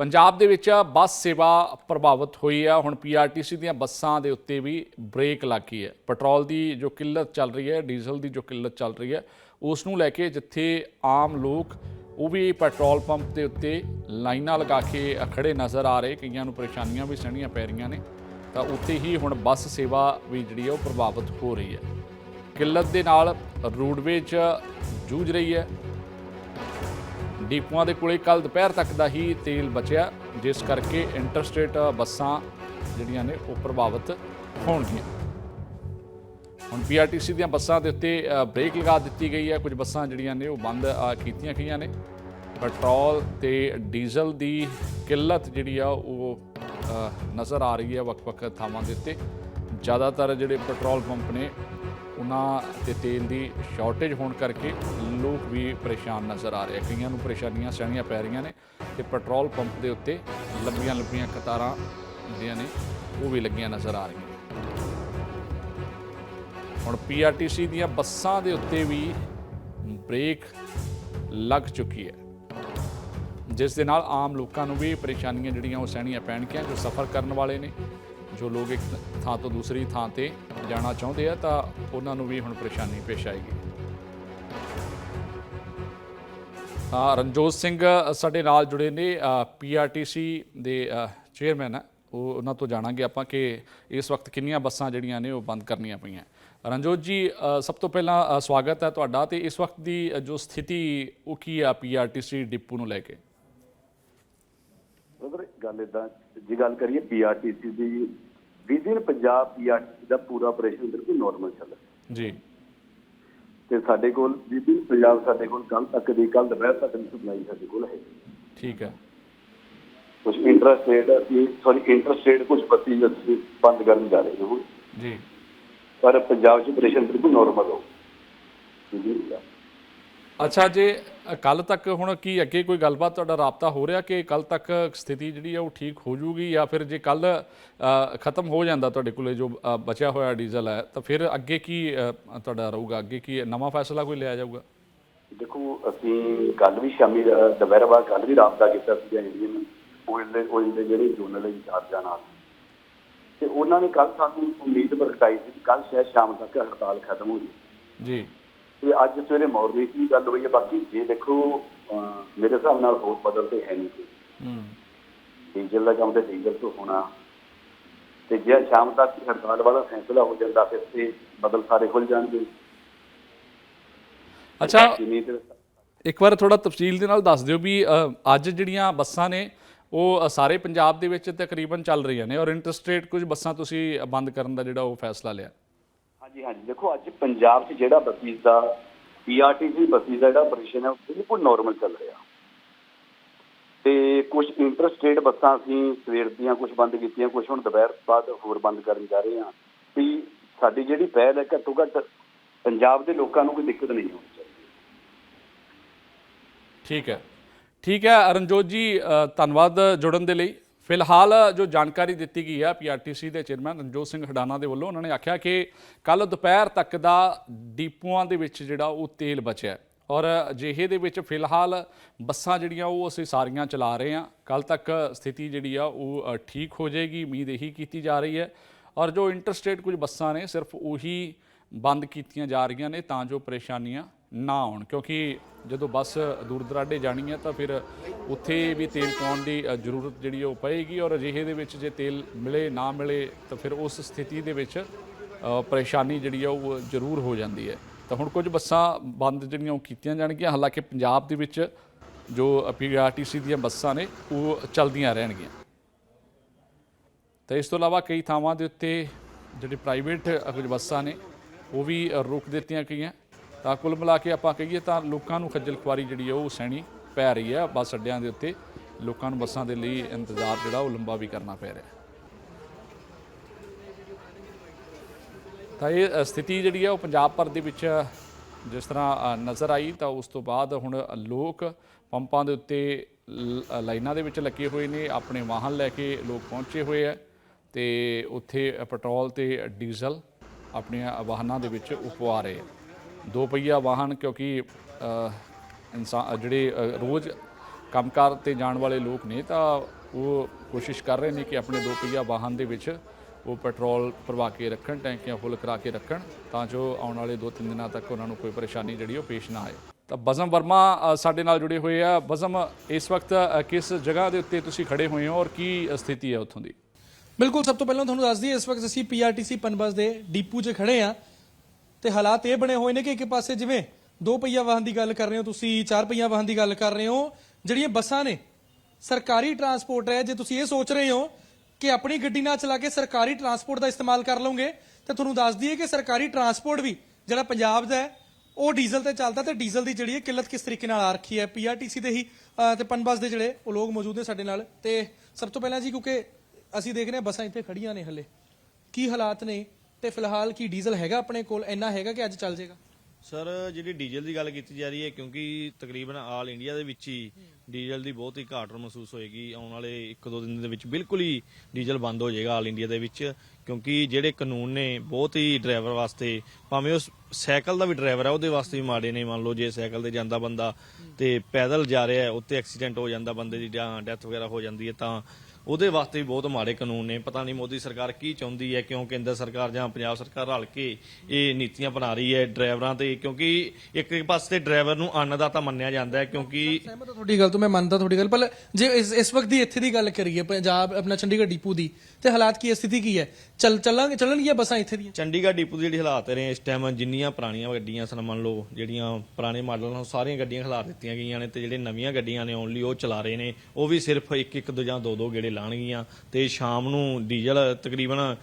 ਪੰਜਾਬ ਦੇ ਵਿੱਚ ਬੱਸ ਸੇਵਾ ਪ੍ਰਭਾਵਿਤ ਹੋਈ ਆ। ਹੁਣ ਪੀਆਰਟੀਸੀ ਦੀਆਂ ਬੱਸਾਂ ਦੇ ਉੱਤੇ ਵੀ ਬ੍ਰੇਕ ਲੱਗ ਗਈ ਹੈ। ਪੈਟਰੋਲ ਦੀ ਜੋ ਕਿੱਲਤ ਚੱਲ ਰਹੀ ਹੈ, ਡੀਜ਼ਲ ਦੀ ਜੋ ਕਿੱਲਤ ਚੱਲ ਰਹੀ ਹੈ, ਉਸ ਨੂੰ ਲੈ ਕੇ ਜਿੱਥੇ ਆਮ ਲੋਕ ਉਹ ਵੀ ਪੈਟਰੋਲ ਪੰਪ ਦੇ ਉੱਤੇ ਲਾਈਨਾਂ ਲਗਾ ਕੇ ਖੜੇ ਨਜ਼ਰ ਆ ਰਹੇ। ਕਈਆਂ ਨੂੰ ਪਰੇਸ਼ਾਨੀਆਂ ਵੀ ਸਹਿਣੀਆਂ ਪੈ ਰਹੀਆਂ ਨੇ। ਤਾਂ ਉੱਥੇ ਹੀ ਹੁਣ ਬੱਸ ਸੇਵਾ ਵੀ ਜਿਹੜੀ ਹੈ ਉਹ ਪ੍ਰਭਾਵਿਤ ਹੋ ਰਹੀ ਹੈ। ਕਿੱਲਤ ਦੇ ਨਾਲ ਰੋਡਵੇਜ ਜੂਝ ਰਹੀ ਹੈ। ਡੀਪੂਆਂ ਦੇ ਕੋਲੇ ਕੱਲ ਦੁਪਹਿਰ ਤੱਕ ਦਾ ਹੀ ਤੇਲ ਬਚਿਆ, ਜਿਸ ਕਰਕੇ ਇੰਟਰਸਟੇਟ ਬੱਸਾਂ ਜਿਹੜੀਆਂ ਨੇ ਉਹ ਪ੍ਰਭਾਵਿਤ ਹੋਣਗੀਆਂ। ਹੁਣ ਪੀਆਰਟੀਸੀ ਦੀਆਂ ਬੱਸਾਂ ਦੇ ਉੱਤੇ ਬ੍ਰੇਕ ਲਗਾ ਦਿੱਤੀ ਗਈ ਹੈ। ਕੁਝ ਬੱਸਾਂ ਜਿਹੜੀਆਂ ਨੇ ਉਹ ਬੰਦ ਕੀਤੀਆਂ ਗਈਆਂ ਨੇ। ਪੈਟਰੋਲ ਤੇ ਡੀਜ਼ਲ ਦੀ ਕਿੱਲਤ ਜਿਹੜੀ ਆ ਉਹ ਨਜ਼ਰ ਆ ਰਹੀ ਹੈ ਵੱਖ-ਵੱਖ ਥਾਵਾਂ ਦੇ ਉੱਤੇ। ਜ਼ਿਆਦਾਤਰ ਜਿਹੜੇ ਪੈਟਰੋਲ ਪੰਪ ਨੇ ਉਹਨਾਂ ਤੇ ਤੇਲ ਦੀ ਸ਼ਾਰਟੇਜ ਹੋਣ ਕਰਕੇ ਲੋਕ ਵੀ ਪਰੇਸ਼ਾਨ ਨਜ਼ਰ ਆ ਰਹੇ ਆ। ਕਈਆਂ ਨੂੰ ਪਰੇਸ਼ਾਨੀਆਂ ਸਹਿਣੀਆਂ ਪੈ ਰਹੀਆਂ ਨੇ ਤੇ ਪੈਟਰੋਲ ਪੰਪ ਦੇ ਉੱਤੇ ਲੰਬੀਆਂ ਲੰਬੀਆਂ ਕਤਾਰਾਂ ਜਿਹੜੀਆਂ ਨੇ, ਉਹ ਵੀ ਲੱਗੀਆਂ ਨਜ਼ਰ ਆ ਰਹੀਆਂ ਹੁਣ ਪੀਆਰਟੀਸੀ ਦੀਆਂ ਬੱਸਾਂ ਦੇ ਉੱਤੇ ਵੀ ਬ੍ਰੇਕ ਲੱਗ ਚੁੱਕੀ ਹੈ। ਜਿਸ ਦੇ ਨਾਲ ਆਮ ਲੋਕਾਂ ਨੂੰ ਵੀ ਪਰੇਸ਼ਾਨੀਆਂ ਜਿਹੜੀਆਂ ਉਹ ਸਹਿਣੀਆਂ ਪੈਣਗੀਆਂ, ਜੋ ਸਫ਼ਰ ਕਰਨ ਵਾਲੇ ਨੇ ਜੋ ਲੋਕ ਇੱਕ ਥਾਂ ਤੋਂ ਦੂਸਰੀ ਥਾਂ ਤੇ ਜਾਣਾ ਚਾਹੁੰਦੇ ਆ, ਤਾਂ ਉਹਨਾਂ ਨੂੰ ਵੀ ਹੁਣ ਪਰੇਸ਼ਾਨੀ ਪੇਸ਼ ਆਏਗੀ। ਹਾਂ, ਰਣਜੋਤ ਸਿੰਘ ਸਾਡੇ ਨਾਲ ਜੁੜੇ ਨੇ ਪੀਆਰਟੀਸੀ ਦੇ ਚੇਅਰਮੈਨ ਆ। ਉਹ ਉਹਨਾਂ ਤੋਂ ਜਾਣਾਂਗੇ ਆਪਾਂ ਕਿ ਇਸ ਵਕਤ ਕਿੰਨੀਆਂ ਬੱਸਾਂ ਜਿਹੜੀਆਂ ਨੇ ਉਹ ਬੰਦ ਕਰਨੀਆਂ ਪਈਆਂ। ਰਣਜੋਤ ਜੀ ਸਭ ਤੋਂ ਪਹਿਲਾਂ ਸਵਾਗਤ ਹੈ ਤੁਹਾਡਾ ਤੇ ਇਸ ਵਕਤ ਦੀ ਜੋ ਸਥਿਤੀ ਉਹ ਕੀ ਆ ਪੀਆਰਟੀਸੀ ਡਿਪੂ ਨੂੰ ਲੈ ਕੇ? ਬ੍ਰਦਰ ਗੱਲ ਇਦਾਂ ਜੇ ਗੱਲ ਕਰੀਏ ਪੀਆਰਟੀਸੀ ਦੀ ਵਿਦਿਨ ਪੰਜਾਬ ਪੀਆਰਟੀਸੀ ਦਾ ਪੂਰਾ ਆਪਰੇਸ਼ਨ ਬਿਲਕੁਲ ਨਾਰਮਲ ਚੱਲ ਰਿਹਾ। ਜੀ। ਤੇ ਸਾਡੇ ਕੋਲ ਵਿਦਿਨ ਪੰਜਾਬ ਸਾਡੇ ਕੋਲ ਕੱਲ ਤੱਕ ਦੀ ਕੱਲ ਦੁਪਹਿਰ ਤੱਕ ਦੀ ਸਪਲਾਈ ਸਾਡੇ ਕੋਲ ਹੈ। ਠੀਕ ਹੈ। ਕੁਝ ਇੰਟਰਸਟੇਟ ਅਸੀਂ ਸੌਰੀ ਇੰਟਰਸਟੇਟ ਕੁਝ ਬੱਤੀ ਅਸੀਂ ਬੰਦ ਕਰਨ ਜਾ ਰਹੇ ਹਾਂ। ਜੀ। ਪਰ ਪੰਜਾਬ 'ਚ ਆਪਰੇਸ਼ਨ ਬਿਲਕੁਲ ਨਾਰਮਲ ਹੋ। ਜੀ ਅੱਛਾ ਜੇ ਕੱਲ ਤੱਕ ਹੁਣ ਕੀ ਅੱਗੇ ਕੋਈ ਗੱਲਬਾਤ ਤੁਹਾਡਾ ਰਾਬਤਾ ਹੋ ਰਿਹਾ ਕਿ ਕੱਲ ਤੱਕ ਸਥਿਤੀ ਜਿਹੜੀ ਆ ਉਹ ਠੀਕ ਹੋ ਜੂਗੀ ਜਾਂ ਫਿਰ ਜੇ ਕੱਲ ਖਤਮ ਹੋ ਜਾਂਦਾ ਤੁਹਾਡੇ ਕੋਲੇ ਜੋ ਬਚਿਆ ਹੋਇਆ ਡੀਜ਼ਲ ਹੈ ਤਾਂ ਫਿਰ ਅੱਗੇ ਕੀ ਤੁਹਾਡਾ ਰਹੂਗਾ? ਅੱਗੇ ਕੀ ਨਵਾਂ ਫੈਸਲਾ ਕੋਈ ਲਿਆ ਜਾਊਗਾ? ਦੇਖੋ ਅਸੀਂ ਕੱਲ ਵੀ ਸ਼ਾਮੀ ਦੁਪਹਿਰ ਬਾਅਦ ਕੱਲ ਵੀ ਰਾਬਤਾ ਕੀਤਾ ਸੀਗਾ ਇੰਡੀਅਨ ਆਇਲ ਦੇ ਆਇਲ ਦੇ ਜਿਹੜੇ ਜੋਨਲ ਇੰਚਾਰਜਾਂ ਨਾਲ। ਤੇ ਉਹਨਾਂ ਨੇ ਕੱਲ ਸਾਨੂੰ ਉਮੀਦ ਪ੍ਰਗਟਾਈ ਸੀ ਕੱਲ ਸ਼ਾਇਦ ਸ਼ਾਮ ਤੱਕ ਹੜਤਾਲ ਖਤਮ ਹੋ ਜਾਏ ਜੀ। ਤੇ ਅੱਜ ਸਵੇਰੇ ਮਾਰਨਿੰਗ ਦੀ ਗੱਲ ਹੋਈ ਹੈ ਬਾਕੀ ਜੇ ਦੇਖੋ ਮੇਰੇ ਹਿਸਾਬ ਨਾਲ ਹੋਰ ਬਦਲ ਤੇ ਹੈ ਨਹੀਂ ਕੋਈ। ਹੂੰ। ਡੀਜ਼ਲ ਦਾ ਕੰਮ ਤੇ ਡੀਜ਼ਲ ਤੋਂ ਹੋਣਾ। ਤੇ ਜੇ ਸ਼ਾਮ ਤੱਕ ਹੜਤਾਲ ਵਾਲਾ ਫੈਸਲਾ ਹੋ ਜਾਂਦਾ ਫਿਰ ਤੇ ਬਦਲ ਸਾਰੇ ਖੁੱਲ ਜਾਣਗੇ। ਅੱਛਾ ਇੱਕ ਵਾਰ ਥੋੜਾ ਤਫਸੀਲ ਦੇ ਨਾਲ ਦੱਸ ਦਿਓ ਵੀ ਅੱਜ ਜਿਹੜੀਆਂ ਬੱਸਾਂ ਨੇ ਉਹ ਸਾਰੇ ਪੰਜਾਬ ਦੇ ਵਿੱਚ ਤਕਰੀਬਨ ਚੱਲ ਰਹੀਆਂ ਨੇ ਔਰ ਇੰਟਰਸਟੇਟ ਕੁਝ ਬੱਸਾਂ ਤੁਸੀਂ ਬੰਦ ਕਰਨ ਦਾ ਜਿਹੜਾ ਉਹ ਫੈਸਲਾ ਲਿਆ। ਹਾਂਜੀ ਹਾਂਜੀ। ਦੇਖੋ, ਅੱਜ ਪੰਜਾਬ 'ਚ ਜਿਹੜਾ ਬੱਸਿਸ ਦਾ ਪੀਆਰਟੀਸੀ ਬੱਸਿਸ ਦਾ ਜਿਹੜਾ ਆਪਰੇਸ਼ਨ ਹੈ, ਉਹ ਬਿਲਕੁਲ ਨਾਰਮਲ ਚੱਲ ਰਿਹਾ। ਤੇ ਕੁਝ ਇੰਟਰਸਟੇਟ ਬੱਸਾਂ ਅਸੀਂ ਸਵੇਰ ਦੀਆਂ ਕੁਝ ਬੰਦ ਕੀਤੀਆਂ ਕੁਝ ਹੁਣ ਦੁਪਹਿਰ ਬਾਅਦ ਹੋਰ ਬੰਦ ਕਰਨ ਜਾ ਰਹੇ ਹਾਂ। ਵੀ ਸਾਡੀ ਜਿਹੜੀ ਪਹਿਲ ਹੈ ਘੱਟੋ ਘੱਟ ਪੰਜਾਬ ਦੇ ਲੋਕਾਂ ਨੂੰ ਕੋਈ ਦਿੱਕਤ ਨਹੀਂ ਹੋਣੀ ਚਾਹੀਦੀ। ਠੀਕ ਹੈ। ਠੀਕ ਹੈ ਰਣਜੋਤ ਜੀ ਧੰਨਵਾਦ ਜੁੜਨ ਦੇ ਲਈ। ਫਿਲਹਾਲ ਜੋ ਜਾਣਕਾਰੀ ਦਿੱਤੀ ਗਈ ਹੈ ਪੀਆਰਟੀਸੀ ਦੇ ਚੇਅਰਮੈਨ ਰਣਜੋਤ ਸਿੰਘ ਹਡਾਨਾ ਦੇ ਵੱਲੋਂ, ਉਹਨਾਂ ਨੇ ਆਖਿਆ ਕਿ ਕੱਲ ਦੁਪਹਿਰ ਤੱਕ ਦਾ ਡੀਪੂਆਂ ਦੇ ਵਿੱਚ ਜਿਹੜਾ ਉਹ ਤੇਲ ਬਚਿਆ ਔਰ ਅਜਿਹੇ ਦੇ ਵਿੱਚ ਫਿਲਹਾਲ ਬੱਸਾਂ ਜਿਹੜੀਆਂ ਉਹ ਅਸੀਂ ਸਾਰੀਆਂ ਚਲਾ ਰਹੇ ਹਾਂ। ਕੱਲ ਤੱਕ ਸਥਿਤੀ ਜਿਹੜੀ ਆ ਉਹ ਠੀਕ ਹੋ ਜਾਏਗੀ, ਉਮੀਦ ਇਹੀ ਕੀਤੀ ਜਾ ਰਹੀ ਹੈ। ਔਰ ਜੋ ਇੰਟਰਸਟੇਟ ਕੁਝ ਬੱਸਾਂ ਨੇ, ਸਿਰਫ ਉਹੀ ਬੰਦ ਕੀਤੀਆਂ ਜਾ ਰਹੀਆਂ ਨੇ ਤਾਂ ਜੋ ਪਰੇਸ਼ਾਨੀਆਂ ਨਾ ਆਉਣ, ਕਿਉਂਕਿ ਜਦੋਂ ਬੱਸ ਦੂਰ ਦਰਾਡੇ ਜਾਣੀ ਹੈ ਤਾਂ ਫਿਰ ਉੱਥੇ ਵੀ ਤੇਲ ਪਾਉਣ ਦੀ ਜ਼ਰੂਰਤ ਜਿਹੜੀ ਉਹ ਪਏਗੀ ਔਰ ਅਜਿਹੇ ਦੇ ਵਿੱਚ ਜੇ ਤੇਲ ਮਿਲੇ, ਨਾ ਮਿਲੇ ਤਾਂ ਫਿਰ ਉਸ ਸਥਿਤੀ ਦੇ ਵਿੱਚ ਪਰੇਸ਼ਾਨੀ ਜਿਹੜੀ ਆ ਉਹ ਜ਼ਰੂਰ ਹੋ ਜਾਂਦੀ ਹੈ। ਤਾਂ ਹੁਣ ਕੁਝ ਬੱਸਾਂ ਬੰਦ ਜਿਹੜੀਆਂ ਉਹ ਕੀਤੀਆਂ ਜਾਣਗੀਆਂ, ਹਾਲਾਂਕਿ ਪੰਜਾਬ ਦੇ ਵਿੱਚ ਜੋ ਪੀਆਰਟੀਸੀ ਦੀਆਂ ਬੱਸਾਂ ਨੇ, ਉਹ ਚੱਲਦੀਆਂ ਰਹਿਣਗੀਆਂ। ਤੇ ਇਸ ਤੋਂ ਇਲਾਵਾ ਕਈ ਥਾਵਾਂ ਦੇ ਉੱਤੇ ਜਿਹੜੀ ਪ੍ਰਾਈਵੇਟ ਕੁਝ ਬੱਸਾਂ ਨੇ, ਉਹ ਵੀ ਰੋਕ ਦਿੱਤੀਆਂ ਗਈਆਂ। ਤਾਂ ਕੁੱਲ ਮਿਲਾ ਕੇ ਆਪਾਂ ਕਹੀਏ ਤਾਂ ਲੋਕਾਂ ਨੂੰ ਖੱਜਲ ਖੁਆਰੀ ਜਿਹੜੀ ਹੈ ਉਹ ਸਹਿਣੀ ਪੈ ਰਹੀ ਹੈ ਬੱਸ ਅੱਡਿਆਂ ਦੇ ਉੱਤੇ ਲੋਕਾਂ ਨੂੰ ਬੱਸਾਂ ਦੇ ਲਈ ਇੰਤਜ਼ਾਰ ਜਿਹੜਾ ਉਹ ਲੰਬਾ ਵੀ ਕਰਨਾ ਪੈ ਰਿਹਾ। ਤਾਂ ਇਹ ਸਥਿਤੀ ਜਿਹੜੀ ਹੈ ਉਹ ਪੰਜਾਬ ਭਰ ਦੇ ਵਿੱਚ ਜਿਸ ਤਰ੍ਹਾਂ ਨਜ਼ਰ ਆਈ ਤਾਂ ਉਸ ਤੋਂ ਬਾਅਦ ਹੁਣ ਲੋਕ ਪੰਪਾਂ ਦੇ ਉੱਤੇ ਲ- ਲਾਈਨਾਂ ਦੇ ਵਿੱਚ ਲੱਗੇ ਹੋਏ ਨੇ, ਆਪਣੇ ਵਾਹਨ ਲੈ ਕੇ ਲੋਕ ਪਹੁੰਚੇ ਹੋਏ ਆ ਤੇ ਉੱਥੇ ਪੈਟਰੋਲ ਤੇ ਡੀਜ਼ਲ ਆਪਣੀਆਂ ਵਾਹਨਾਂ ਦੇ ਵਿੱਚ ਉਹ ਪਵਾ ਰਹੇ ਆ। ਦੋ ਪਹੀਆ ਵਾਹਨ ਕਿਉਂਕਿ ਅ, ਇਨਸਾਨ ਜਿਹੜੇ ਅ, ਰੋਜ਼ ਕੰਮਕਾਰ ਤੇ ਜਾਣ ਵਾਲੇ ਲੋਕ ਨੇ ਤਾਂ ਉਹ ਕੋਸ਼ਿਸ਼ ਕਰ ਰਹੇ ਨੇ ਕਿ ਆਪਣੇ ਦੋ ਪਹੀਆ ਵਾਹਨ ਦੇ ਵਿੱਚ ਉਹ ਪੈਟਰੋਲ ਭਰਵਾ ਕੇ ਰੱਖਣ ਟੈਂਕੀਆਂ ਫੁੱਲ ਕਰਾ ਕੇ ਰੱਖਣ ਤਾਂ ਜੋ ਆਉਣ ਵਾਲੇ 2-3 ਦਿਨਾਂ ਤੱਕ ਉਹਨਾਂ ਨੂੰ ਕੋਈ ਪਰੇਸ਼ਾਨੀ ਜਿਹੜੀ ਉਹ ਪੇਸ਼ ਨਾ ਆਏ। ਤਾਂ ਬਜ਼ਮ ਵਰਮਾ ਸਾਡੇ ਨਾਲ ਜੁੜੇ ਹੋਏ ਆ। ਬਜ਼ਮ ਇਸ ਵਕਤ ਕਿਸ ਜਗ੍ਹਾ ਦੇ ਉੱਤੇ ਤੁਸੀਂ ਖੜੇ ਹੋਏ ਹੋ ਔਰ ਕੀ ਸਥਿਤੀ ਹੈ ਉੱਥੋਂ ਦੀ? ਬਿਲਕੁਲ ਸਭ ਤੋਂ ਪਹਿਲਾਂ ਤੁਹਾਨੂੰ ਦੱਸ ਦਈਏ ਇਸ ਵਕਤ ਅਸੀਂ ਪੀਆਰਟੀਸੀ ਪਨਬਸ ਦੇ ਡੀਪੂ 'ਚ ਖੜੇ ਆ ਤੇ ਹਾਲਾਤ ਇਹ ਬਣੇ ਹੋਏ ਨੇ ਕਿ ਇੱਕ ਪਾਸੇ ਜਿਵੇਂ ਦੋ ਪਹੀਆ ਵਾਹਨ ਦੀ ਗੱਲ ਕਰ ਰਹੇ ਹੋ ਤੁਸੀਂ ਚਾਰ ਪਹੀਆ ਵਾਹਨ ਦੀ ਗੱਲ ਕਰ ਰਹੇ ਹੋ ਜਿਹੜੀਆਂ ਬੱਸਾਂ ਨੇ ਸਰਕਾਰੀ ਟਰਾਂਸਪੋਰਟ ਹੈ ਜੇ ਤੁਸੀਂ ਇਹ ਸੋਚ ਰਹੇ ਹੋ ਕਿ ਆਪਣੀ ਗੱਡੀ ਨਾ ਚਲਾ ਕੇ ਸਰਕਾਰੀ ਟਰਾਂਸਪੋਰਟ ਦਾ ਇਸਤੇਮਾਲ ਕਰ ਲਓਗੇ ਤਾਂ ਤੁਹਾਨੂੰ ਦੱਸ ਦਈਏ ਕਿ ਸਰਕਾਰੀ ਟਰਾਂਸਪੋਰਟ ਵੀ ਜਿਹੜਾ ਪੰਜਾਬ ਦਾ ਹੈ ਉਹ ਡੀਜ਼ਲ ਤੇ ਚੱਲਦਾ ਤੇ ਡੀਜ਼ਲ ਦੀ ਜਿਹੜੀ ਹੈ ਕਿੱਲਤ ਕਿਸ ਤਰੀਕੇ ਨਾਲ ਆ ਰੱਖੀ ਹੈ ਪੀਆਰਟੀਸੀ ਦੇ ਹੀ ਅਹ, ਤੇ ਪਨਬਸ ਦੇ ਜਿਹੜੇ ਉਹ ਲੋਕ ਮੌਜੂਦ ਨੇ ਸਾਡੇ ਨਾਲ। ਤੇ ਸਭ ਤੋਂ ਪਹਿਲਾਂ ਜੀ ਕਿਉਂਕਿ ਅਸੀਂ ਦੇਖ ਰਹੇ ਹਾਂ ਬੱਸਾਂ ਇੱਥੇ ਖੜੀਆਂ ਨੇ ਹੱਲੇ। ਕੀ ਹਾਲਾਤ ਨੇ? ਤੇ ਫਿਲਹਾਲ ਕੀ ਡੀਜ਼ਲ ਹੈਗਾ ਆਪਣੇ ਕੋਲ? ਇੰਨਾ ਹੈਗਾ ਕਿ ਅੱਜ ਚੱਲ ਜਾਏਗਾ ਸਰ, ਜਿਹੜੀ ਡੀਜ਼ਲ ਦੀ ਗੱਲ ਕੀਤੀ ਜਾ ਰਹੀ ਹੈ, ਕਿਉਂਕਿ ਤਕਰੀਬਨ ਆਲ ਇੰਡੀਆ ਦੇ ਵਿੱਚ ਹੀ ਡੀਜ਼ਲ ਦੀ ਬਹੁਤ ਹੀ ਘਾਟ ਮਹਿਸੂਸ ਹੋਏਗੀ। ਆਉਣ ਵਾਲੇ 1-2 ਦਿਨ ਦੇ ਵਿੱਚ ਬਿਲਕੁਲ ਹੀ ਡੀਜ਼ਲ ਬੰਦ ਹੋ ਜਾਏਗਾ ਆਲ ਇੰਡੀਆ ਦੇ ਵਿੱਚ, ਕਿਉਂਕਿ ਜਿਹੜੇ ਕਾਨੂੰਨ ਨੇ ਬਹੁਤ ਹੀ ਡਰਾਈਵਰ ਵਾਸਤੇ, ਭਾਵੇਂ ਉਹ ਸਾਈਕਲ ਦਾ ਵੀ ਡਰਾਈਵਰ ਹੈ, ਉਹਦੇ ਵਾਸਤੇ ਵੀ ਮਾੜੇ ਨੇ। ਮੰਨ ਲਓ ਜੇ ਸਾਈਕਲ ਤੇ ਜਾਂਦਾ ਬੰਦਾ ਤੇ ਪੈਦਲ ਜਾ ਰਿਹਾ ਹੈ, ਉੱਤੇ ਐਕਸੀਡੈਂਟ ਹੋ ਜਾਂਦਾ ਬੰਦੇ ਦੀ ਜਾਂ ਡੈਥ ਵਗੈਰਾ ਹੋ ਜਾਂਦੀ ਹੈ, ਤਾਂ ਉਹਦੇ ਵਾਸਤੇ ਵੀ ਬਹੁਤ ਮਾੜੇ ਕਾਨੂੰਨ ਨੇ। ਪਤਾ ਨਹੀਂ ਮੋਦੀ ਸਰਕਾਰ ਕੀ ਚਾਹੁੰਦੀ ਹੈ ਕਿਉਂ ਕੇਂਦਰ ਸਰਕਾਰ ਜਾਂ ਪੰਜਾਬ ਸਰਕਾਰ ਰਲ ਕੇ ਇਹ ਨੀਤੀਆਂ ਬਣਾ ਰਹੀ ਹੈ ਡਰਾਈਵਰਾਂ ਤੇ ਕਿਉਂਕਿ ਇੱਕ ਪਾਸੇ ਡਰਾਈਵਰ ਨੂੰ ਅੰਨਦਾਤਾ ਮੰਨਿਆ ਜਾਂਦਾ ਹੈ ਕਿਉਂਕਿ ਸਹਿਮਤ ਹਾਂ ਤੁਹਾਡੀ ਗੱਲ ਤੋਂ ਮੈਂ ਮੰਨਦਾ ਤੁਹਾਡੀ ਗੱਲ ਪਰ ਜੇ ਇਸ ਇਸ ਵਕਤ ਦੀ ਇੱਥੇ ਦੀ ਗੱਲ ਕਰੀਏ ਪੰਜਾਬ ਆਪਣਾ ਚੰਡੀਗੜ੍ਹ ਡਿਪੂ ਦੀ ਤੇ ਹਾਲਾਤ ਕੀ ਹੈ ਸਥਿਤੀ ਕੀ ਹੈ? ਚੱਲ ਚੱਲਾਂਗੇ ਚੱਲਣਗੀਆਂ ਬੱਸਾਂ ਇੱਥੇ ਦੀਆਂ? ਚੰਡੀਗੜ੍ਹ ਡਿਪੂ ਦੀ ਜਿਹੜੀ ਹਾਲਾਤ ਨੇ ਇਸ ਟਾਈਮ ਜਿੰਨੀਆਂ ਪੁਰਾਣੀਆਂ ਗੱਡੀਆਂ ਸਨ ਮੰਨ ਲਓ ਜਿਹੜੀਆਂ ਪੁਰਾਣੇ ਮਾਡਲ ਨਾਲ ਸਾਰੀਆਂ ਗੱਡੀਆਂ ਖਿਲਾਰ ਦਿੱਤੀਆਂ ਗਈਆਂ ਨੇ ਤੇ ਜਿਹੜੇ ਨਵੀਆਂ ਗੱਡੀਆਂ ਨੇ ਓਨਲੀ ਉਹ ਚਲਾ ਰਹੇ ਨੇ ਉਹ ਵੀ ਸਿਰਫ ਇੱਕ ਇੱਕ ਦੋ ਜਾਂ ਦੋ ਦੋ ਗੇੜੇ ਲਾਣਗੀਆਂ ਤੇ ਸ਼ਾਮ ਨੂੰ ਡੀਜ਼ਲ ਤਕਰੀਬਨ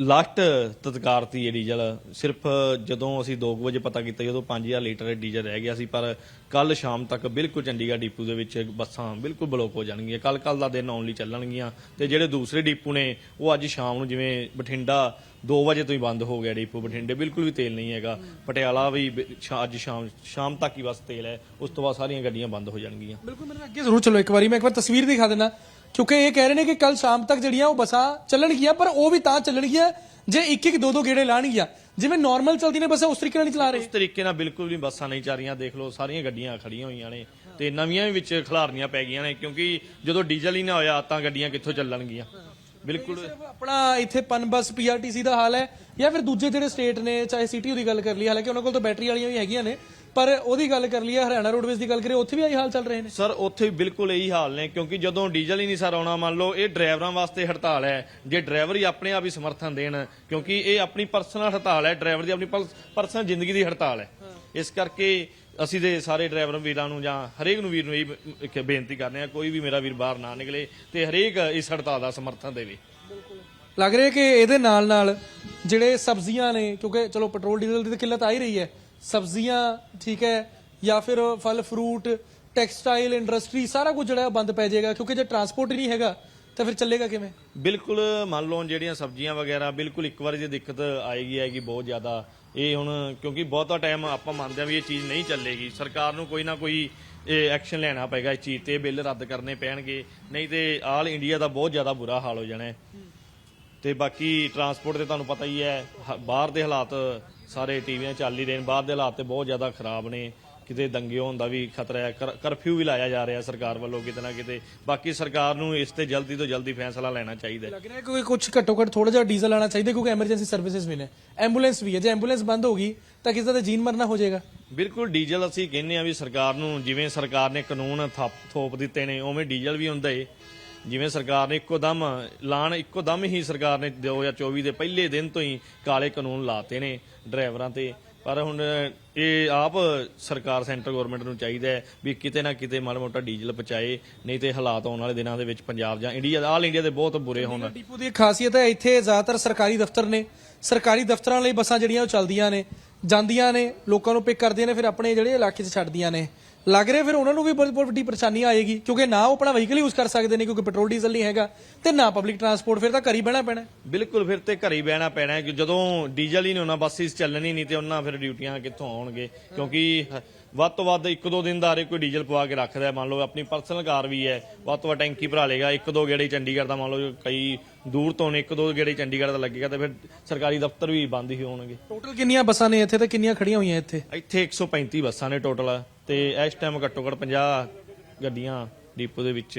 ਲਾਸਟ ਤਤਕਾਰਤੀ ਹੈ ਡੀਜ਼ਲ। ਸਿਰਫ ਜਦੋਂ ਅਸੀਂ 2 ਵਜੇ ਪਤਾ ਕੀਤਾ, ਜਦੋਂ 5000 ਲੀਟਰ ਡੀਜ਼ਲ ਰਹਿ ਗਿਆ ਸੀ, ਪਰ ਕੱਲ ਸ਼ਾਮ ਤੱਕ ਬਿਲਕੁਲ ਚੰਡੀਗੜ੍ਹ ਡਿਪੂ ਦੇ ਵਿੱਚ ਬੱਸਾਂ ਬਿਲਕੁਲ ਬਲੋਕ ਹੋ ਜਾਣਗੀਆਂ। ਕੱਲ ਕੱਲ ਦਾ ਦਿਨ ਓਨਲੀ ਚੱਲਣਗੀਆਂ ਤੇ ਜਿਹੜੇ ਦੂਸਰੇ ਡਿਪੂ ਨੇ, ਉਹ ਅੱਜ ਸ਼ਾਮ ਨੂੰ ਜਿਵੇਂ ਬਠਿੰਡਾ 2 ਵਜੇ ਤੋਂ ਹੀ ਬੰਦ ਹੋ ਗਿਆ ਡਿਪੂ। ਬਠਿੰਡੇ ਬਿਲਕੁਲ ਵੀ ਤੇਲ ਨਹੀਂ ਹੈਗਾ। ਪਟਿਆਲਾ ਵੀ ਅੱਜ ਸ਼ਾਮ ਸ਼ਾਮ ਤੱਕ ਹੀ ਬਸ ਤੇਲ ਹੈ। ਉਸ ਤੋਂ ਬਾਅਦ ਸਾਰੀਆਂ ਗੱਡੀਆਂ ਬੰਦ ਹੋ ਜਾਣਗੀਆਂ। ਬਿਲਕੁਲ, ਮੈਨੂੰ ਅੱਗੇ ਜ਼ਰੂਰ ਚਲੋ ਇੱਕ ਵਾਰੀ। ਮੈਂ ਇੱਕ ਵਾਰ ਤਸਵੀਰ ਦਿਖਾ ਦੇਣਾ ਕਿਉਂਕਿ ਇਹ ਕਹਿ ਰਹੇ ਨੇ ਕਿ ਕੱਲ ਸ਼ਾਮ ਤੱਕ ਜਿਹੜੀਆਂ ਉਹ ਬੱਸਾਂ ਚੱਲਣਗੀਆਂ ਪਰ ਉਹ ਵੀ ਤਾਂ ਚੱਲਣਗੀਆਂ ਜੇ ਇੱਕ ਇੱਕ ਦੋ ਦੋ ਗੇੜੇ ਲਾਣਗੀਆਂ। ਜਿਵੇਂ ਨਾਰਮਲ ਚੱਲਦੀ ਨੇ ਬੱਸਾਂ ਉਸ ਤਰੀਕੇ ਨਾਲ ਨਹੀਂ ਚਲਾ ਰਹੇ। ਉਸ ਤਰੀਕੇ ਨਾਲ ਬਿਲਕੁਲ ਵੀ ਬੱਸਾਂ ਨਹੀਂ ਚੱਲ ਰਹੀਆਂ। ਦੇਖ ਲਓ ਸਾਰੀਆਂ ਗੱਡੀਆਂ ਖੜੀਆਂ ਹੋਈਆਂ ਨੇ ਤੇ ਨਵੀਆਂ ਵੀ ਵਿੱਚ ਖਿਲਾਰਨੀਆਂ ਪੈ ਗਈਆਂ ਨੇ ਕਿਉਂਕਿ ਜਦੋਂ ਡੀਜ਼ਲ ਹੀ ਨਾ ਹੋਇਆ ਤਾਂ ਗੱਡੀਆਂ ਕਿੱਥੋਂ ਚੱਲਣਗੀਆਂ? ਬਿਲਕੁਲ ਆਪਣਾ ਇੱਥੇ ਪਨਬਸ ਪੀਆਰਟੀਸੀ ਦਾ ਹਾਲ ਹੈ ਜਾਂ ਫਿਰ ਦੂਜੇ ਜਿਹੜੇ ਸਟੇਟ ਨੇ ਚਾਹੇ ਸਿਟੀ ਦੀ ਗੱਲ ਕਰ ਲਈ ਹਾਲਾਂਕਿ ਉਹਨਾਂ ਕੋਲ ਤਾਂ ਬੈਟਰੀ ਵਾਲੀਆਂ ਵੀ ਹੈਗੀਆਂ ਨੇ ਪਰ ਉਹਦੀ ਗੱਲ ਕਰ ਲਈਏ ਹਰਿਆਣਾ ਰੋਡਵੇਜ਼ ਦੀ ਗੱਲ ਕਰੀਏ ਉੱਥੇ ਵੀ ਆਹੀ ਹਾਲ ਚੱਲ ਰਹੇ ਨੇ। ਸਰ ਉੱਥੇ ਵੀ ਬਿਲਕੁਲ ਇਹੀ ਹਾਲ ਨੇ ਕਿਉਂਕਿ ਜਦੋਂ ਡੀਜ਼ਲ ਹੀ ਨਹੀਂ ਸਰ ਆਉਣਾ ਮੰਨ ਲਓ ਇਹ ਡਰਾਈਵਰਾਂ ਵਾਸਤੇ ਹੜਤਾਲ ਹੈ ਜੇ ਡਰਾਈਵਰ ਹੀ ਆਪਣੇ ਆਪ ਹੀ ਸਮਰਥਨ ਦੇਣ ਕਿਉਂਕਿ ਇਹ ਆਪਣੀ ਪਰਸਨਲ ਹੜਤਾਲ ਹੈ ਡਰਾਈਵਰ ਦੀ ਆਪਣੀ ਪਰਸਨਲ ਜ਼ਿੰਦਗੀ ਦੀ ਹੜਤਾਲ ਹੈ। ਇਸ ਕਰਕੇ ਅਸੀਂ ਦੇ ਸਾਰੇ ਡਰਾਈਵਰ ਵੀਰਾਂ ਨੂੰ ਜਾਂ ਹਰੇਕ ਨੂੰ ਵੀਰ ਨੂੰ ਇਹ ਬੇਨਤੀ ਕਰਦੇ ਹਾਂ ਕੋਈ ਵੀ ਮੇਰਾ ਵੀਰ ਬਾਹਰ ਨਾ ਨਿਕਲੇ ਤੇ ਹਰੇਕ ਇਸ ਹੜਤਾਲ ਦਾ ਸਮਰਥਨ ਦੇਵੇ। ਲੱਗ ਰਿਹਾ ਕਿ ਇਹਦੇ ਨਾਲ ਨਾਲ ਜਿਹੜੇ ਸਬਜ਼ੀਆਂ ਨੇ ਕਿਉਂਕਿ ਚਲੋ ਪੈਟਰੋਲ ਡੀਜ਼ਲ ਦੀ ਤਾਂ ਕਿੱਲਤ ਆ ਹੀ ਰਹੀ ਹੈ ਸਬਜ਼ੀਆਂ, ਠੀਕ ਹੈ, ਜਾਂ ਫਿਰ ਫਲ ਫਰੂਟ ਟੈਕਸਟਾਈਲ ਇੰਡਸਟਰੀ ਸਾਰਾ ਕੁਝ ਜਿਹੜਾ ਬੰਦ ਪੈ ਜਾਏਗਾ, ਕਿਉਂਕਿ ਜੇ ਟਰਾਂਸਪੋਰਟ ਹੀ ਨਹੀਂ ਹੈਗਾ, ਤਾਂ ਫਿਰ ਚੱਲੇਗਾ ਕਿਵੇਂ? ਬਿਲਕੁਲ, ਮੰਨ ਲਓ ਜਿਹੜੀਆਂ ਸਬਜ਼ੀਆਂ ਵਗੈਰਾ, ਬਿਲਕੁਲ ਇੱਕ ਵਾਰੀ ਜੇ ਦਿੱਕਤ ਆਏਗੀ ਆਏਗੀ ਬਹੁਤ ਜ਼ਿਆਦਾ, ਇਹ ਹੁਣ ਕਿਉਂਕਿ ਬਹੁਤਾ ਟਾਈਮ ਆਪਾਂ ਮੰਨਦੇ ਹਾਂ ਵੀ ਇਹ ਚੀਜ਼ ਨਹੀਂ ਚੱਲੇਗੀ, ਸਰਕਾਰ ਨੂੰ ਕੋਈ ਨਾ ਕੋਈ, ਇਹ ਐਕਸ਼ਨ ਲੈਣਾ ਪਏਗਾ ਇਸ ਚੀਜ਼ ਤੇ ਬਿੱਲ ਰੱਦ ਕਰਨੇ ਪੈਣਗੇ, ਨਹੀਂ ਤੇ ਆਲ ਇੰਡੀਆ ਦਾ ਬਹੁਤ ਜ਼ਿਆਦਾ ਬੁਰਾ ਹਾਲ ਹੋ ਜਾਣਾ ਹੈ। ਤੇ ਬਾਕੀ ਟਰਾਂਸਪੋਰਟ ਤੇ ਤੁਹਾਨੂੰ ਪਤਾ ਹੀ ਹੈ, ਹ- ਬਾਹਰ ਦੇ ਹਾਲਾਤ ਸਾਰੇ ਟੀਵੀਆਂ ਚੱਲ ਹੀ ਰਹੇ ਨੇ ਬਾਹਰ ਦੇ ਹਾਲਾਤ ਤੇ ਬਹੁਤ ਜ਼ਿਆਦਾ ਖਰਾਬ ਨੇ। ਕਿਤੇ ਦੰਗੇ ਹੋਣ ਦਾ ਵੀ ਖਤਰਾ ਹੈ ਕਰ- ਕਰਫਿਊ ਵੀ ਲਾਇਆ ਜਾ ਰਿਹਾ ਸਰਕਾਰ ਵੱਲੋਂ ਕਿਤੇ ਨਾ ਕਿਤੇ। ਬਾਕੀ ਸਰਕਾਰ ਨੂੰ ਇਸ ਤੇ ਜਲਦੀ ਤੋਂ ਜਲਦੀ ਫੈਸਲਾ ਲੈਣਾ ਚਾਹੀਦਾ ਹੈ। ਲੱਗ ਰਿਹਾ ਕਿ ਕੁਝ ਘੱਟੋ ਘੱਟ ਥੋੜਾ ਜਿਹਾ ਡੀਜ਼ਲ ਆਣਾ ਚਾਹੀਦਾ ਕਿਉਂਕਿ ਐਮਰਜੈਂਸੀ ਸਰਵਿਸਿਜ਼ ਵੀ ਨੇ। ਐਂਬੂਲੈਂਸ ਵੀ ਹੈ ਜੇ ਐਂਬੂਲੈਂਸ ਬੰਦ ਹੋਗੀ ਤਾਂ ਕਿਸੇ ਦਾ ਜੀਨ ਮਰਨਾ ਹੋ ਜਾਏਗਾ। ਬਿਲਕੁਲ ਡੀਜ਼ਲ ਅਸੀਂ ਕਹਿੰਦੇ ਆ ਵੀ ਸਰਕਾਰ ਨੂੰ ਜਿਵੇਂ ਸਰਕਾਰ ਨੇ ਕਾਨੂੰਨ ਥਾਪ- ਥੋਪ ਦਿੱਤੇ ਨੇ ਉਵੇਂ ਡੀਜ਼ਲ ਵੀ ਹੁੰਦਾ ਏ। ਜਿਵੇਂ ਸਰਕਾਰ ਨੇ ਇੱਕੋ ਦਮ ਲਾਣ ਇੱਕੋ ਦਮ ਹੀ ਸਰਕਾਰ ਨੇ 2024 ਦੇ ਪਹਿਲੇ ਦਿਨ ਤੋਂ ਹੀ ਕਾਲੇ ਕਾਨੂੰਨ ਲਾਤੇ ਨੇ ਡਰਾਈਵਰਾਂ ਤੇ। ਪਰ ਹੁਣ ਇਹ ਆਪ ਸਰਕਾਰ, ਸੈਂਟਰ ਗਵਰਨਮੈਂਟ ਨੂੰ ਚਾਹੀਦਾ ਹੈ ਵੀ ਕਿਤੇ ਨਾ ਕਿਤੇ ਮਾੜਾ ਮੋਟਾ ਡੀਜ਼ਲ ਪਹੁੰਚਾਏ, ਨਹੀਂ ਤੇ ਹਾਲਾਤ ਆਉਣ ਵਾਲੇ ਦਿਨਾਂ ਦੇ ਵਿੱਚ ਪੰਜਾਬ ਜਾਂ ਇੰਡੀਆ, ਆਲ ਇੰਡੀਆ ਦੇ ਬਹੁਤ ਬੁਰੇ ਹੋਣ। ਡੀਪੂ ਦੀ ਖਾਸੀਅਤ ਹੈ, ਇੱਥੇ ਜ਼ਿਆਦਾਤਰ ਸਰਕਾਰੀ ਦਫ਼ਤਰ ਨੇ। ਸਰਕਾਰੀ ਦਫ਼ਤਰਾਂ ਲਈ ਬੱਸਾਂ ਜਿਹੜੀਆਂ ਉਹ ਚੱਲਦੀਆਂ ਨੇ, ਜਾਂਦੀਆਂ ਨੇ, ਲੋਕਾਂ ਨੂੰ ਪਿਕ ਕਰਦੀਆਂ ਨੇ, ਫਿਰ ਆਪਣੇ ਜਿਹੜੇ ਇਲਾਕੇ 'ਚ ਛੱਡਦੀਆਂ ਨੇ। ਲੱਗ ਰਿਹਾ ਫਿਰ ਉਹਨਾਂ ਨੂੰ ਵੀ ਬਹੁਤ ਬਹੁਤ ਵੱਡੀ ਪਰੇਸ਼ਾਨੀ ਆਏਗੀ, ਕਿਉਂਕਿ ਨਾ ਉਹ ਆਪਣਾ ਵਹੀਕਲ ਯੂਜ਼ ਕਰ ਸਕਦੇ ਨੇ, ਕਿਉਂਕਿ ਪੈਟਰੋਲ ਡੀਜ਼ਲ ਨਹੀਂ ਹੈਗਾ, ਤੇ ਨਾ ਪਬਲਿਕ ਟਰਾਂਸਪੋਰਟ ਫਿਰ ਤਾਂ ਘਰ ਹੀ ਬਹਿਣਾ ਪੈਣਾ। ਬਿਲਕੁਲ, ਫਿਰ ਤੇ ਘਰੇ ਹੀ ਬਹਿਣਾ ਪੈਣਾ ਹੈ, ਕਿ ਜਦੋਂ ਡੀਜ਼ਲ ਹੀ ਨਹੀਂ ਹੋਣਾ ਬੱਸਿਸ ਚੱਲਣੀ ਨਹੀਂ, ਤੇ ਉਹਨਾਂ ਫਿਰ ਡਿਊਟੀਆਂ ਕਿੱਥੋਂ ਆਉਣਗੇ? ਕਿਉਂਕਿ ਵੱਧ ਤੋਂ ਵੱਧ ਇੱਕ ਦੋ ਦਿਨ ਦਾ ਹਰੇ ਕੋਈ ਡੀਜ਼ਲ ਪਵਾ ਕੇ ਰੱਖਦਾ ਮੰਨ ਲਓ ਆਪਣੀ ਪਰਸਨਲ ਕਾਰ ਵੀ ਹੈ, ਵੱਧ ਤੋਂ ਵੱਧ ਟੈਂਕੀ ਭਰਾ ਲੇਗਾ ਇੱਕ ਦੋ ਗੇੜੇ ਚੰਡੀਗੜ੍ਹ ਦਾ ਮੰਨ ਲਓ, ਕਈ ਦੂਰ ਤੋਂ ਨੇ ਇੱਕ ਦੋ ਗੇੜੇ ਚੰਡੀਗੜ੍ਹ ਦਾ ਲੱਗੇਗਾ ਤੇ ਫਿਰ ਸਰਕਾਰੀ ਦਫ਼ਤਰ ਵੀ ਬੰਦ ਹੀ ਹੋਣਗੇ। ਟੋਟਲ ਕਿੰਨੀਆਂ ਬੱਸਾਂ ਨੇ ਇੱਥੇ ਤੇ ਕਿੰਨੀਆਂ ਖੜੀਆਂ ਹੋਈਆਂ ਇੱਥੇ? ਇੱਥੇ 135 ਬੱਸਾਂ ਨੇ ਟੋਟਲ ਤੇ ਇਸ ਟਾਈਮ ਘੱਟੋ ਘੱਟ 50 ਗੱਡੀਆਂ ਡਿਪੂ ਦੇ ਵਿੱਚ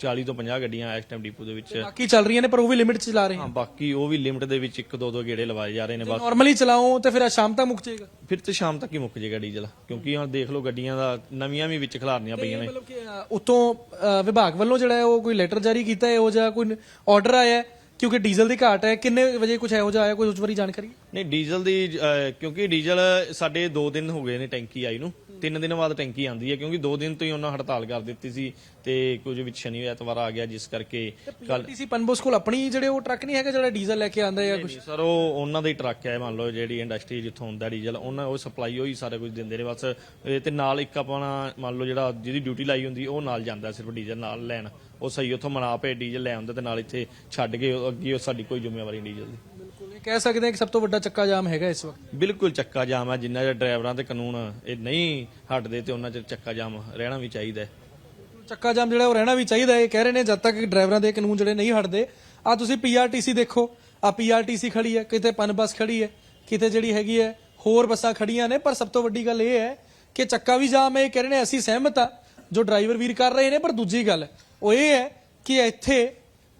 40 ਤੋਂ 50 ਗੱਡੀਆਂ ਇਸ ਟਾਈਮ ਡਿਪੂ ਦੇ ਵਿੱਚ। ਬਾਕੀ ਚੱਲ ਰਹੀਆਂ ਨੇ ਪਰ ਉਹ ਵੀ ਲਿਮਿਟ 'ਚ ਚਲਾ ਰਹੇ ਹਾਂ ਬਾਕੀ ਉਹ ਵੀ ਲਿਮਟ ਦੇ ਵਿੱਚ ਇੱਕ ਦੋ ਦੋ ਗੇੜੇ ਲਵਾਏ ਜਾ ਰਹੇ ਨੇ ਬਸ ਨਾਰਮਲੀ ਚਲਾਓ ਤੇ ਫਿਰ ਅੱਜ ਸ਼ਾਮ ਤੱਕ ਮੁੱਕ ਜਾਏਗਾ। ਫਿਰ ਤੇ ਸ਼ਾਮ ਤੱਕ ਹੀ ਮੁੱਕ ਜਾਏਗਾ ਡੀਜ਼ਲ ਕਿਉਂਕਿ ਹੁਣ ਦੇਖ ਲਓ ਗੱਡੀਆਂ ਦਾ ਨਵੀਆਂ ਵੀ ਵਿੱਚ ਖਿਲਾਰਨੀਆਂ ਪਈਆਂ ਨੇ। ਮਤਲਬ ਕਿ ਅ, ਉਤੋਂ ਅ, ਵਿਭਾਗ ਵੱਲੋਂ ਜਿਹੜਾ ਹੈ ਉਹ ਕੋਈ ਲੈਟਰ ਜਾਰੀ ਕੀਤਾ ਹੈ ਉਹ ਜਾਂ ਕੋਈ ਆਰਡਰ ਆਇਆ ਹੈ? ਕਿਉਂਕਿ ਡੀਜ਼ਲ ਦੀ ਘਾਟ ਹੈ ਕਿੰਨੇ ਵਜੇ ਕੁਝ ਇਹੋ ਜਿਹਾ ਆਇਆ ਕੋਈ ਉਸ ਬਾਰੇ ਜਾਣਕਾਰੀ? ਨਹੀਂ ਡੀਜ਼ਲ ਦੀ ਅਹ, ਕਿਉਂਕਿ ਡੀਜ਼ਲ ਸਾਡੇ 2 ਦਿਨ ਹੋ ਗਏ ਨੇ ਟੈਂਕੀ ਆਈ ਨੂੰ। 3 ਦਿਨ ਬਾਅਦ ਟੈਂਕੀ ਆਂਦੀ ਹੈ ਕਿਉਂਕਿ 2 ਦਿਨ ਤੋਂ ਹੀ ਉਹਨਾਂ ਹੜਤਾਲ ਕਰ ਦਿੱਤੀ ਸੀ ਤੇ ਕੁਝ ਵਿੱਚ ਸ਼ਨੀ ਐਤਵਾਰ ਆ ਗਿਆ ਜਿਸ ਕਰਕੇ ਕੱਲ ਪੀਆਰਟੀਸੀ ਪਨਬੋਸ ਕੋਲ ਆਪਣੀ ਜਿਹੜੇ ਉਹ ਟਰੱਕ ਨਹੀਂ ਹੈਗਾ ਜਿਹੜਾ ਡੀਜ਼ਲ ਲੈ ਕੇ ਆਂਦਾ ਜਾਂ ਕੁਝ ਸਰ ਉਹ ਉਹਨਾਂ ਦਾ ਹੀ ਟਰੱਕ ਹੈ ਮੰਨ ਲਓ ਜਿਹੜੀ ਇੰਡਸਟਰੀ ਜਿੱਥੋਂ ਹੁੰਦਾ ਡੀਜ਼ਲ ਉਹਨਾਂ ਉਹ ਸਪਲਾਈ ਹੋਈ ਸਾਰਾ ਕੁਝ ਦਿੰਦੇ ਨੇ ਬਸ ਇਹ ਤੇ ਨਾਲ ਇੱਕ ਆਪਣਾ ਮੰਨ ਲਓ ਜਿਹੜਾ ਜਿਹਦੀ ਡਿਊਟੀ ਲਾਈ ਹੁੰਦੀ ਉਹ ਨਾਲ ਜਾਂਦਾ ਸਿਰਫ ਡੀਜ਼ਲ ਨਾਲ ਲੈਣ। ਉਹ ਸਹੀ ਉੱਥੋਂ ਮਨਾ ਪਏ ਡੀਜ਼ਲ ਲੈ ਆਉਂਦਾ ਤੇ ਨਾਲ ਇੱਥੇ ਛੱਡ ਕੇ ਅੱਗੇ ਉਹ ਸਾਡੀ ਕੋਈ ਜ਼ਿੰਮੇਵਾਰੀ ਨਹੀਂ ਡੀਜ਼ਲ ਦੀ। ਇਹ ਕਹਿ ਸਕਦੇ ਹਾਂ ਕਿ ਸਭ ਤੋਂ ਵੱਡਾ ਚੱਕਾ ਜਾਮ ਹੈਗਾ ਇਸ ਵਕਤ। ਬਿਲਕੁਲ ਚੱਕਾ ਜਾਮ ਹੈ ਜਿੰਨਾ ਚਿਰ ਡਰਾਈਵਰਾਂ ਤੇ ਕਾਨੂੰਨ ਇਹ ਨਹੀਂ ਹਟਦੇ ਤੇ ਉਹਨਾਂ ਚਿਰ ਚੱਕਾ ਜਾਮ ਰਹਿਣਾ ਵੀ ਚਾਹੀਦਾ ਹੈ। ਚੱਕਾ ਜਾਮ ਜਿਹੜਾ ਉਹ ਰਹਿਣਾ ਵੀ ਚਾਹੀਦਾ ਹੈ। ਇਹ ਕਹਿ ਰਹੇ ਨੇ ਜਦ ਤੱਕ ਡਰਾਈਵਰਾਂ ਦੇ ਕਾਨੂੰਨ ਜਿਹੜੇ ਨਹੀਂ ਹਟਦੇ। ਆ ਤੁਸੀਂ ਪੀਆਰਟੀਸੀ ਦੇਖੋ ਆ ਪੀਆਰਟੀਸੀ ਖੜੀ ਹੈ ਕਿਤੇ ਪਨ ਬੱਸ ਖੜੀ ਹੈ ਕਿਤੇ ਜਿਹੜੀ ਹੈਗੀ ਹੈ ਹੋਰ ਬੱਸਾਂ ਖੜੀਆਂ ਨੇ। ਪਰ ਸਭ ਤੋਂ ਵੱਡੀ ਗੱਲ ਇਹ ਹੈ ਕਿ ਚੱਕਾ ਵੀ ਜਾਮ ਹੈ ਇਹ ਕਹਿ ਰਹੇ ਨੇ ਅਸੀਂ ਸਹਿਮਤ ਆ ਜੋ ਡਰਾਈਵਰ ਵੀਰ ਕਰ ਰਹੇ ਨੇ। ਪਰ ਦੂਜੀ ਗੱਲ ਉਹ ਇਹ ਹੈ ਕਿ ਇੱਥੇ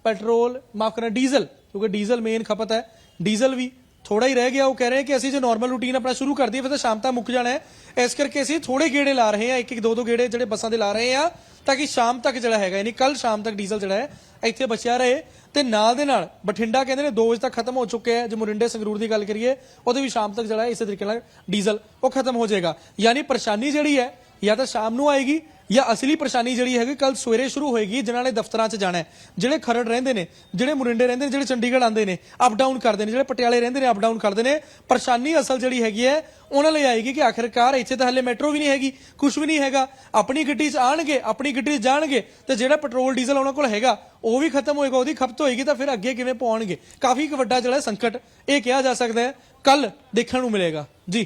ਪੈਟਰੋਲ ਮਾਫ ਕਰਨਾ ਡੀਜ਼ਲ ਕਿਉਂਕਿ ਡੀਜ਼ਲ ਮੇਨ ਖਪਤ ਹੈ। ਡੀਜ਼ਲ ਵੀ ਥੋੜਾ ਹੀ ਰਹਿ ਗਿਆ, ਉਹ ਕਹਿ ਰਹੇ ਕਿ ਅਸੀਂ ਜੇ ਨਾਰਮਲ ਰੂਟੀਨ ਆਪਣਾ ਸ਼ੁਰੂ ਕਰ ਦਈਏ, ਫਿਰ ਤਾਂ ਸ਼ਾਮ ਤੱਕ ਮੁੱਕ ਜਾਣਾ ਹੈ। ਇਸ ਕਰਕੇ ਅਸੀਂ ਥੋੜੇ ਗੇੜੇ ਲਾ ਰਹੇ ਹਾਂ, ਇੱਕ ਇੱਕ ਦੋ ਦੋ ਗੇੜੇ ਜਿਹੜੇ ਬੱਸਾਂ ਦੇ ਲਾ ਰਹੇ ਹਾਂ, ਤਾਂ ਕਿ ਸ਼ਾਮ ਤੱਕ ਜਿਹੜਾ ਹੈਗਾ, ਯਾਨੀ ਕੱਲ ਸ਼ਾਮ ਤੱਕ ਡੀਜ਼ਲ ਜਿਹੜਾ ਹੈ, ਇੱਥੇ ਬਚਿਆ ਰਹੇ। ਤੇ ਨਾਲ ਦੇ ਨਾਲ ਬਠਿੰਡਾ ਕਹਿੰਦੇ ਨੇ 2 ਵਜੇ ਤੱਕ ਖਤਮ ਹੋ ਚੁੱਕਿਆ ਹੈ। ਜੇ ਮੁਰਿੰਡੇ ਸੰਗਰੂਰ ਦੀ ਗੱਲ ਕਰੀਏ, ਉਹਦੇ ਵੀ ਸ਼ਾਮ ਤੱਕ ਜਿਹੜਾ ਹੈ, ਇਸੇ ਤਰੀਕੇ ਨਾਲ ਡੀਜ਼ਲ ਉਹ ਖਤਮ ਹੋ ਜਾਏਗਾ। ਯਾਨੀ ਪਰੇਸ਼ਾਨੀ ਜਿਹੜੀ ਹੈ ਜਾਂ ਤਾਂ ਸ਼ਾਮ ਨੂੰ ਆਏਗੀ ਜਾਂ ਅਸਲੀ ਪਰੇਸ਼ਾਨੀ ਜਿਹੜੀ ਹੈਗੀ ਕੱਲ ਸਵੇਰੇ ਸ਼ੁਰੂ ਹੋਏਗੀ, ਜਿਨ੍ਹਾਂ ਨੇ ਦਫ਼ਤਰਾਂ 'ਚ ਜਾਣਾ ਜਿਹੜੇ ਖਰੜ ਰਹਿੰਦੇ ਨੇ, ਜਿਹੜੇ ਮੁਰਿੰਡੇ ਰਹਿੰਦੇ ਨੇ, ਜਿਹੜੇ ਚੰਡੀਗੜ੍ਹ ਆਉਂਦੇ ਨੇ ਅਪ ਡਾਊਨ ਕਰਦੇ ਨੇ, ਜਿਹੜੇ ਪਟਿਆਲੇ ਰਹਿੰਦੇ ਨੇ ਅਪ ਡਾਊਨ ਕਰਦੇ ਨੇ, ਪਰੇਸ਼ਾਨੀ ਅਸਲ ਜਿਹੜੀ ਹੈਗੀ ਹੈ, ਉਹਨਾਂ ਲਈ ਆਏਗੀ ਕਿ ਆਖਿਰਕਾਰ ਇੱਥੇ ਤਾਂ ਹਲੇ ਮੈਟਰੋ ਵੀ ਨਹੀਂ ਹੈਗੀ ਕੁਝ ਵੀ ਨਹੀਂ ਹੈਗਾ। ਆਪਣੀ ਗੱਡੀ 'ਚ ਆਣਗੇ ਆਪਣੀ ਗੱਡੀ 'ਚ ਜਾਣਗੇ, ਤੇ ਜਿਹੜਾ ਪੈਟਰੋਲ, ਡੀਜ਼ਲ ਉਹਨਾਂ ਕੋਲ ਹੈਗਾ, ਉਹ ਵੀ ਖਤਮ ਹੋਏਗਾ, ਉਹਦੀ ਖਪਤ ਹੋਏਗੀ ਤਾਂ ਫਿਰ ਅੱਗੇ ਕਿਵੇਂ ਪਾਉਣਗੇ ਕਾਫੀ ਇੱਕ ਵੱਡਾ ਜਿਹੜਾ ਸੰਕਟ ਇਹ ਕਿਹਾ ਜਾ ਸਕਦਾ ਹੈ ਕੱਲ ਦੇਖਣ ਨੂੰ ਮਿਲੇਗਾ। ਜੀ।